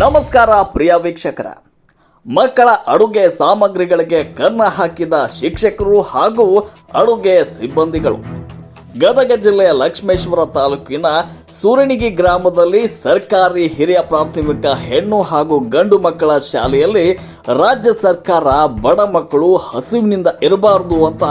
ನಮಸ್ಕಾರ ಪ್ರಿಯ ವೀಕ್ಷಕರ. ಮಕ್ಕಳ ಅಡುಗೆ ಸಾಮಗ್ರಿಗಳಿಗೆ ಕನ್ನ ಹಾಕಿದ ಶಿಕ್ಷಕರು ಹಾಗೂ ಅಡುಗೆ ಸಿಬ್ಬಂದಿಗಳು. ಗದಗ ಜಿಲ್ಲೆಯ ಲಕ್ಷ್ಮೇಶ್ವರ ತಾಲೂಕಿನ ಸೂರಣಿಗಿ ಗ್ರಾಮದಲ್ಲಿ ಸರ್ಕಾರಿ ಹಿರಿಯ ಪ್ರಾಥಮಿಕ ಹೆಣ್ಣು ಹಾಗೂ ಗಂಡು ಮಕ್ಕಳ ಶಾಲೆಯಲ್ಲಿ ರಾಜ್ಯ ಸರ್ಕಾರ ಬಡ ಮಕ್ಕಳು ಹಸಿವಿನಿಂದ ಇರಬಾರದು ಅಂತ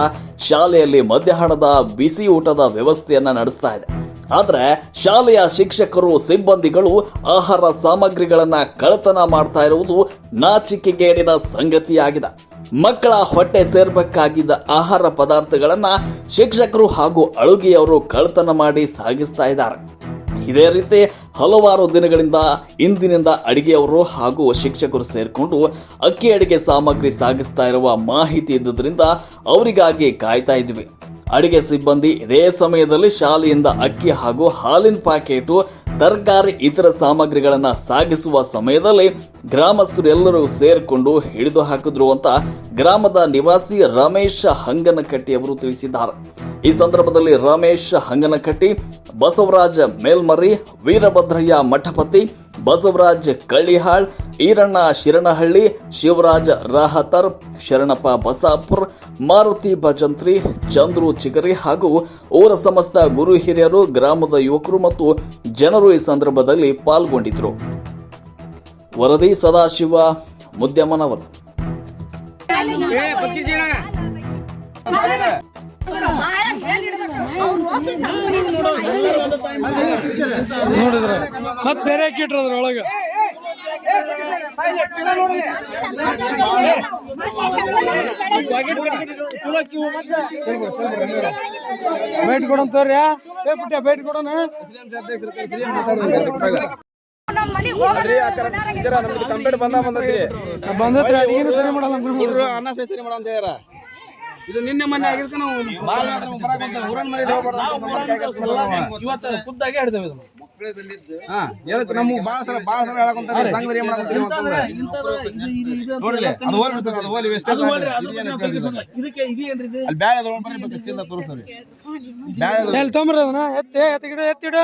ಶಾಲೆಯಲ್ಲಿ ಮಧ್ಯಾಹ್ನದ ಬಿಸಿ ಊಟದ ವ್ಯವಸ್ಥೆಯನ್ನು ನಡೆಸ್ತಾ ಇದೆ. ಆದ್ರೆ ಶಾಲೆಯ ಶಿಕ್ಷಕರು, ಸಿಬ್ಬಂದಿಗಳು ಆಹಾರ ಸಾಮಗ್ರಿಗಳನ್ನ ಕಳತನ ಮಾಡ್ತಾ ಇರುವುದು ನಾಚಿಕೆಗೇಡಿನ ಸಂಗತಿಯಾಗಿದೆ. ಮಕ್ಕಳ ಹೊಟ್ಟೆ ಸೇರ್ಬೇಕಾಗಿದ್ದ ಆಹಾರ ಪದಾರ್ಥಗಳನ್ನ ಶಿಕ್ಷಕರು ಹಾಗೂ ಅಳುಗೆಯವರು ಕಳತನ ಮಾಡಿ ಸಾಗಿಸ್ತಾ ಇದ್ದಾರೆ. ಇದೇ ರೀತಿ ಹಲವಾರು ದಿನಗಳಿಂದ ಇಂದಿನಿಂದ ಅಡಿಗೆಯವರು ಹಾಗೂ ಶಿಕ್ಷಕರು ಸೇರಿಕೊಂಡು ಅಕ್ಕಿ ಅಡಿಗೆ ಸಾಮಗ್ರಿ ಸಾಗಿಸ್ತಾ ಇರುವ ಮಾಹಿತಿ ಇದ್ದುದರಿಂದ ಅವರಿಗಾಗಿ ಕಾಯ್ತಾ ಇದ್ವಿ. ಅಡಿಗೆ ಸಿಬ್ಬಂದಿ ಇದೇ ಸಮಯದಲ್ಲಿ ಶಾಲೆಯಿಂದ ಅಕ್ಕಿ ಹಾಗೂ ಹಾಲಿನ ಪ್ಯಾಕೆಟು, ತರಕಾರಿ, ಇತರ ಸಾಮಗ್ರಿಗಳನ್ನ ಸಾಗಿಸುವ ಸಮಯದಲ್ಲಿ ಗ್ರಾಮಸ್ಥರು ಎಲ್ಲರೂ ಸೇರಿಕೊಂಡು ಹಿಡಿದು ಹಾಕಿದ್ರು ಅಂತ ಗ್ರಾಮದ ನಿವಾಸಿ ರಮೇಶ್ ಹಂಗನಕಟ್ಟಿ ಅವರು ತಿಳಿಸಿದ್ದಾರೆ. ಈ ಸಂದರ್ಭದಲ್ಲಿ ರಮೇಶ್ ಹಂಗನಕಟ್ಟಿ, ಬಸವರಾಜ ಮೇಲ್ಮರಿ, ವೀರಭದ್ರಯ್ಯ ಮಠಪತಿ ಬಸವರಾಜ್ ಕಳ್ಳಿಹಾಳ್, ಈರಣ್ಣ ಶಿರಣಹಳ್ಳಿ ಶಿವರಾಜ್ ರಾಹತರ್, ಶರಣಪ್ಪ ಬಸಾಪುರ್, ಮಾರುತಿ ಭಜಂತ್ರಿ, ಚಂದ್ರು ಚಿಗರಿ ಹಾಗೂ ಊರ ಸಮಸ್ತ ಗುರು ಹಿರಿಯರು, ಗ್ರಾಮದ ಯುವಕರು ಮತ್ತು ಜನರು ಈ ಸಂದರ್ಭದಲ್ಲಿ ಪಾಲ್ಗೊಂಡಿದ್ರು. ವರದಿ ಸದಾಶಿವ ಮುದ್ಯಮನವರು ನೋಡಿದ್ರ. ಮತ್ ಬೇರೆ ಕಿಟ್ರದ್ರ ಒಳಗ. ಬೈಟ್ ಕೊಡೋಣ ತೋರಿ ಏ ಪುಟ್ಟ ಬೈಟ್ ಕೊಡೋಣ ಕಂಪ್ಲೇಂಟ್ ಬಂದ ಬಂದತ್ರಿ. ಬಂದತ್ರ ಅಡಿಗೆನ ಸರಿ ಮಾಡಲ್ಲ ಅಂದ್ರು ಹುಡ್ರು ಅನ್ನ ಸರಿ ಸರಿ ಮಾಡೋ ಅಂತ ಹೇಳ್ಯಾರ. ಇದು ನಿನ್ನೆ ಮೊನ್ನೆ ಆಗಿರ್ಕ ನಾವು. ಇವತ್ತು ಖುದ್ದಾಗೆ ಹಿಡ್ದೇವೆ ಇದನ್ನು. ಹಾ ಎದಕ್ ನಮ್ಗ್ ಭಾಳ ಸಲ ಭಾಳ ಸಲ ಹೇಳಕ್ ಕುಂತಾರ ಸಂಘದ ಏನ್ ಮಾಡಕಂತೀರಿ ಅಂತಂದ್ರೆ ನೋಡ್ರಿ ಅದು ಹೋಲ್ ಬಿಡ್ತಾರೆ ಅದು ಹೋಲಿ ವೇಸ್ಟ್ ಅದು ನೋಡ್ರಿ, ಅದು ನಮ್ಗೆ ಬೇಕಿದ್ದಿಲ್ಲ. ಇದಕ್ಕೆ ಇದು ಏನ್ರಿ ಇದು? ಅಲ್ಲಿ ಬ್ಯಾಳೆ ಅದ ಬರ್ರಿ ಚೀಲ ತೋರಿಸ್ತಾರೆ. ಬ್ಯಾಳೆ ಅದ ಎಲ್ಲಿ ತೊಂಬ್ರಿ ಅದನ್ನ ಎತ್ತಿ ಎತ್ತಿಗಿಡ ಎತ್ತಿಡು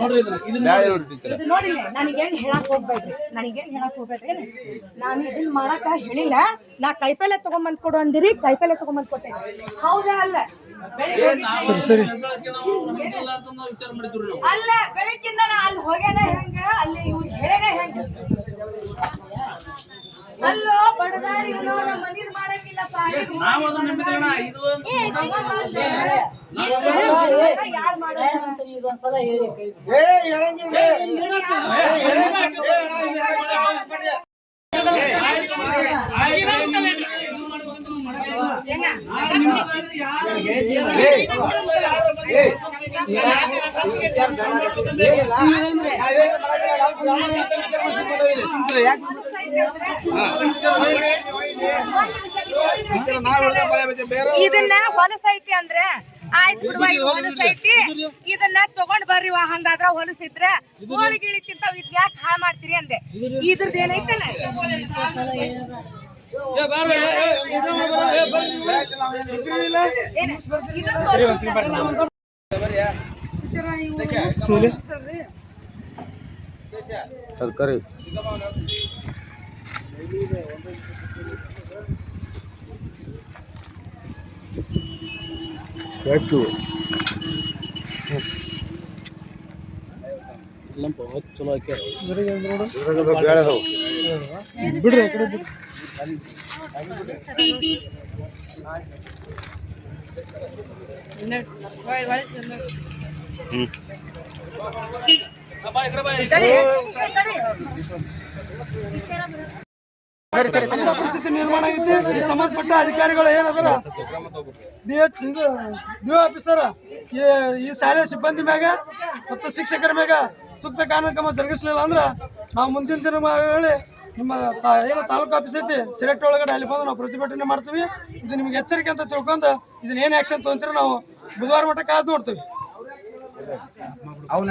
ನೋಡಿ ನೋಡಿಲ್ಲ ನನಗೇನ್ ಹೇಳಕ್ ಹೋಗ್ಬೇಡ್ರಿ. ನನಗೇನ್ ಹೇಳಕ್ ಹೋಗ್ಬೇಡ್ರಿ. ನಾನು ಇದನ್ನ ಮಾಡಾಕ ಹೇಳಿಲ್ಲ. ನಾ ಕೈಪಲ್ಲೆ ತಗೊಂಬಂದ್ ಕೊಡು ಅಂದಿರಿ ಕೈಪಲ್ಲೆ ತಗೊಂಬಂದ್ ಕೊಟ್ಟೆ. ಹೌದಾ ಅಲ್ಲ? ಸರಿ ಸರಿ. ಅಲ್ಲ ಬೆಳಕಿಂದ ನಾ ಅಲ್ಲಿ ಹೋಗ್ಯಾನ ಹೆಂಗ? ಅಲ್ಲಿ ಇವ್ರು ಹೇಳ್ಯಾನ ಹೆಂಗ? ಅಲ್ಲೋ ಬಡದಾಡಿ ಇವ್ನು ನಮ್ಮ ಮನಿದ್ ಮಾಡಂಗಿಲ್ಲ ನಾವು ಅದನ್ನ ನಂಬಿದ್ರಣ್ಣ ಇದು ಯಾರು ಮಾಡೋದು ಇದನ್ನ ಹೊಲಸೈತಿ ಅಂದ್ರೆ ಆಯ್ತು ಬಿಡುವ ಹೊಲಸೈತಿ. ಇದನ್ನ ತಗೊಂಡ್ ಬರ್ರಿ ವಾ ಹಂಗಾದ್ರ ಹೊಲಸಿದ್ರ ಹೋಳಿಗಿಳಿ ತಿಂತಾವ್ ಇದ್ ಯಾಕೆ ಹಾಳ್ ಮಾಡ್ತೀರಿ ಅಂದೆ. ಇದ್ರದ್ದು ಏನೈತಲ್ಲ? ಏನ? ಎಷ್ಟು ಚಲೋ ಬಿಡ್ರಿ ಕಡೆ. ಪರಿಸ್ಥಿತಿ ನಿರ್ಮಾಣ ಆಗೈತಿ. ಸಂಬಂಧಪಟ್ಟ ಅಧಿಕಾರಿಗಳು ಏನದಾರ ಡಿ ಎಚ್ ಇದು ಡಿ ಆಫೀಸರ್ ಈ ಈ ಶಾಲೆಯ ಸಿಬ್ಬಂದಿ ಮ್ಯಾಗ ಮತ್ತು ಶಿಕ್ಷಕರ ಮ್ಯಾಗ ಸೂಕ್ತ ಕಾನೂನು ಕ್ರಮ ಜರುಗಿಸಲಿಲ್ಲ ಅಂದ್ರೆ ನಾವು ಮುಂದಿನ ದಿನ ಹೇಳಿ ನಿಮ್ಮ ತಾ ಏನು ತಾಲೂಕು ಆಫೀಸ್ ಐತಿ ಸಿರೆಟ್ ಒಳಗಡೆ ಅಲ್ಲಿ ಬಂದು ನಾವು ಪ್ರತಿಭಟನೆ ಮಾಡ್ತೀವಿ. ಇದು ನಿಮ್ಗೆ ಎಚ್ಚರಿಕೆ ಅಂತ ತಿಳ್ಕೊಂಡು ಇದನ್ನ ಏನು ಆ್ಯಕ್ಷನ್ ತೊಗೊಂತೀರಿ ನಾವು ಬುಧವಾರ ಮಟ್ಟ ಕಾದು ನೋಡ್ತೀವಿ. ಅವನ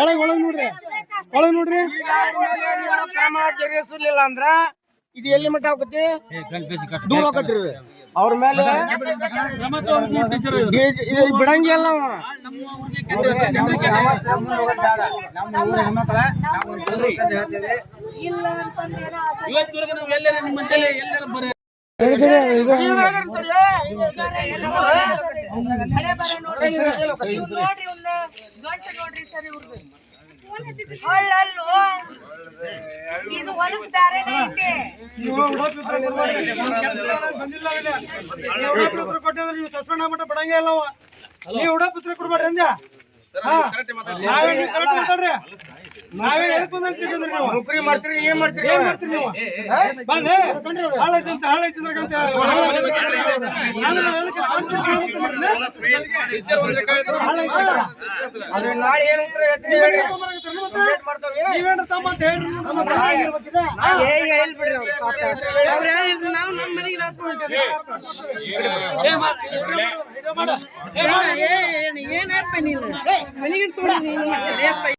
ಒಳಗ್ ನೋಡ್ರಿ. ಒಳಗ್ ನೋಡ್ರಿ. ಕ್ರಮ ಜರುಗಿಸಲಿಲ್ಲ ಅಂದ್ರ ಇದು ಎಲ್ಲಿ ಮಟ್ಟ ಆಗುತ್ತೆ? ದೂರ ಹೋಗತ್ರಿ ಇದು. ಅವ್ರ ಮೇಲೆ ಬಿಡಂಗಿಲ್ಲ ನೋಡ್ರಿ ಗಂಟು ಸರ್ ಇವ್ರದ್ದು ಇದು ಕೊಟ್ಟಿದ್ರೆ ನೀವು ಸಸ್ಪೆಂಡ್ ಆಗ್ಬಿಟ್ಟ ಬಿಡಂಗೇ ಇಲ್ಲ ಅವ. ನೀವು ಉಡಪುತ್ರ ಕೊಡ್ಬೇಡ್ರಿ ಅಂದ್ಯ. ನಾವೇ ನೀವು correct ಮಾತಾಡ್ರಿ ನಾವೇ ಎದಕ್ ಬಂದ್ ಅಂತೀರಿ ನೀವು ನೌಕರಿ ಮಾಡ್ತೀರಿ ಏನ್ ಮಾಡ್ತೀರಿ ಏನ್ ಮಾಡ್ತೀರಿ ನೀವು ಬಂದ್ ಹಾಳೈತಿ ಅಂತ ಹಾಳೈತಿ ಅಂತ ಅಂತ ನಾನು ಹೇಳಕ್ಕೆ ಕಾನ್ಫಿಡೆನ್ಸ್ ಹಾಳೈತಿ ಅದು ನಾಳೆ ಏನ್ ಉತ್ತರ ಹೇಳ್ತೀರಿ ಹೇಳ್ರಿ. Complete ಮಾಡ್ತಾವೆ. ನೀವೇನ್ರ ತಮ್ಮ ಅಂತ ಹೇಳ್ರಿ ನಮ್ಮ ಹತ್ರ ಆಗಿರ್ಬೇಕಿದೆ. ಏ, ಹೇಳ್ಬಿಡ್ರಿ ಅವ್ರು ಪಾಪ. ಅವ್ರು ಹೇಳಿದ್ರು ನಾವು ನಮ್ಮ ಮನೆಗೆ ನಾವು ತಗೊಂಡಿದ್ದೀವಿ. ಏ, ಏನ್- ಏನ್- ಏನಪ್ಪ ನೀನು ಮನೆಗೆ ತಗೊಂಡು ನೀನು ಮತ್ತೆ